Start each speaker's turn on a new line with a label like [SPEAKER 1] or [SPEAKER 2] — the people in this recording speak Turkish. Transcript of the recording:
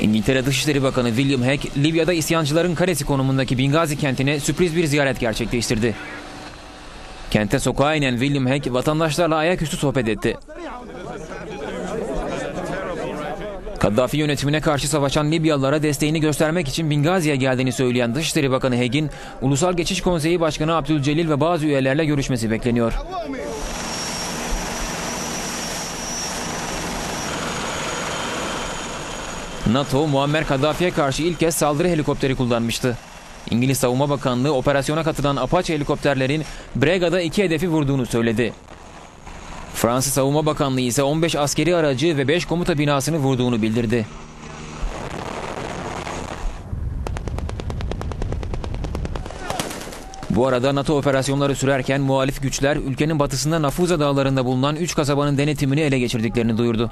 [SPEAKER 1] İngiltere Dışişleri Bakanı William Hague, Libya'da isyancıların kalesi konumundaki Bingazi kentine sürpriz bir ziyaret gerçekleştirdi. Kente sokağa inen William Hague vatandaşlarla ayaküstü sohbet etti. Kaddafi yönetimine karşı savaşan Libyalılara desteğini göstermek için Bingazi'ye geldiğini söyleyen Dışişleri Bakanı Hague'in Ulusal Geçiş Konseyi Başkanı Abdülcelil ve bazı üyelerle görüşmesi bekleniyor. NATO, Muammer Kaddafi'ye karşı ilk kez saldırı helikopteri kullanmıştı. İngiliz Savunma Bakanlığı operasyona katılan Apache helikopterlerin Brega'da iki hedefi vurduğunu söyledi. Fransız Savunma Bakanlığı ise 15 askeri aracı ve 5 komuta binasını vurduğunu bildirdi. Bu arada NATO operasyonları sürerken muhalif güçler ülkenin batısında Nafuza dağlarında bulunan 3 kasabanın denetimini ele geçirdiklerini duyurdu.